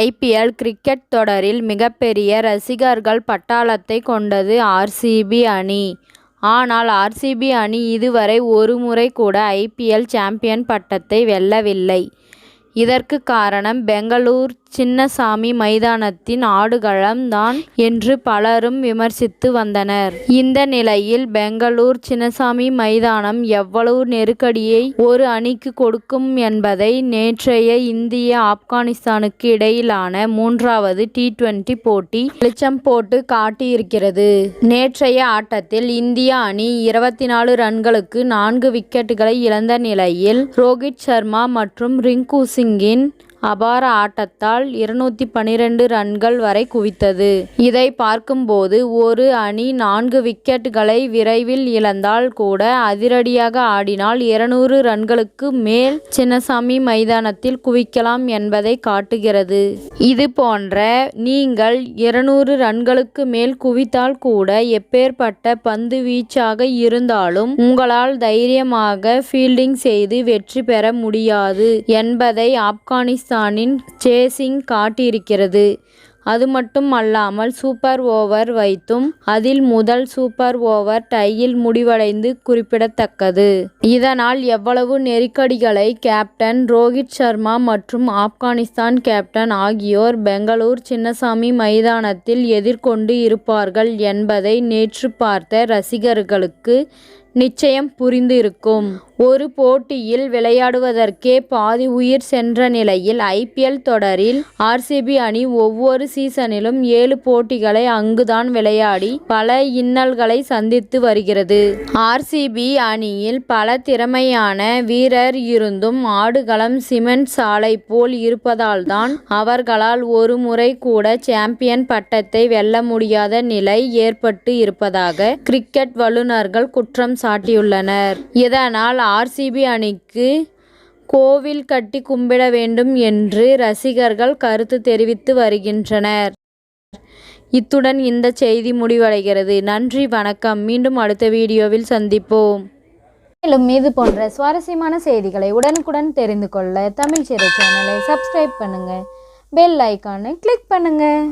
IPL cricket தொடரில் மிகப்பெரிய ரசிகர்கள் பட்டாளத்தை கொண்டது ஆர்சிபி அணி. ஆனால் ஆர்சிபி அணி இதுவரை ஒருமுறை கூட ஐபிஎல் சாம்பியன் பட்டத்தை வெல்லவில்லை. இதற்கு காரணம் பெங்களூர் சின்னசாமி மைதானத்தின் ஆடுகளம் தான் என்று பலரும் விமர்சித்து வந்தனர். இந்த நிலையில் பெங்களூர் சின்னசாமி மைதானம் எவ்வளவு நெருக்கடியை ஒரு அணிக்கு கொடுக்கும் என்பதை நேற்றைய இந்திய ஆப்கானிஸ்தானுக்கு இடையிலான மூன்றாவது டி டுவெண்டி போட்டி வெளிச்சம் போட்டு காட்டியிருக்கிறது. நேற்றைய ஆட்டத்தில் இந்திய அணி இருபத்தி நாலு ரன்களுக்கு நான்கு விக்கெட்டுகளை இழந்த நிலையில் ரோஹித் சர்மா மற்றும் ரிங்கு சிங்கின் அபார ஆட்டத்தால் இருநூற்றி பனிரெண்டு ரன்கள் வரை குவித்தது. இதை பார்க்கும்போது ஒரு அணி நான்கு விக்கெட்டுகளை விரைவில் இழந்தால் கூட அதிரடியாக ஆடினால் இருநூறு ரன்களுக்கு மேல் சின்னசாமி மைதானத்தில் குவிக்கலாம் என்பதை காட்டுகிறது. இது போன்ற நீங்கள் இருநூறு ரன்களுக்கு மேல் குவித்தால் கூட எப்பேற்பட்ட பந்து வீச்சாக இருந்தாலும் உங்களால் தைரியமாக பீல்டிங் செய்து வெற்றி பெற முடியாது என்பதை ஆப்கானிஸ்தான் ஆப்கானிஸ்தானின் சேசிங் காட்டியிருக்கிறது. அது மட்டும் அல்லாமல் சூப்பர் ஓவர் வைத்தும் அதில் முதல் சூப்பர் ஓவர் டையில் முடிவடைந்து குறிப்பிடத்தக்கது. இதனால் எவ்வளவு நெருக்கடிகளை கேப்டன் ரோஹித் சர்மா மற்றும் ஆப்கானிஸ்தான் கேப்டன் ஆகியோர் பெங்களூர் சின்னசாமி மைதானத்தில் எதிர்கொண்டு இருப்பார்கள் என்பதை நேற்று பார்த்த ரசிகர்களுக்கு நிச்சயம் புரிந்து இருக்கும். ஒரு போட்டியில் விளையாடுவதற்கே பாதி உயிர் சென்ற நிலையில் ஐபிஎல் தொடரில் ஆர்சிபி அணி ஒவ்வொரு சீசனிலும் ஏழு போட்டிகளை அங்கு தான் விளையாடி பல இன்னல்களை சந்தித்து வருகிறது. ஆர்சிபி அணியில் பல திறமையான வீரர் இருந்தும் ஆடுகளம் சிமெண்ட் சாலை போல் இருப்பதால் தான் அவர்களால் ஒரு முறை கூட சாம்பியன் பட்டத்தை வெல்ல முடியாத நிலை ஏற்பட்டு இருப்பதாக கிரிக்கெட் வல்லுனர்கள் குற்றம் சாட்டியுள்ளனர். இதனால் ஆர்சிபி அணிக்கு கோவில் கட்டி கும்பிட வேண்டும் என்று ரசிகர்கள் கருத்து தெரிவித்து வருகின்றனர். இத்துடன் இந்த செய்தி முடிவடைகிறது. நன்றி வணக்கம் மீண்டும் அடுத்த வீடியோவில் சந்திப்போம். மேலும் இது போன்ற சுவாரஸ்யமான செய்திகளை உடனுக்குடன் தெரிந்து கொள்ள தமிழ் சேனலை சப்ஸ்கிரைப் பண்ணுங்க. பெல் ஐக்கானை கிளிக் பண்ணுங்கள்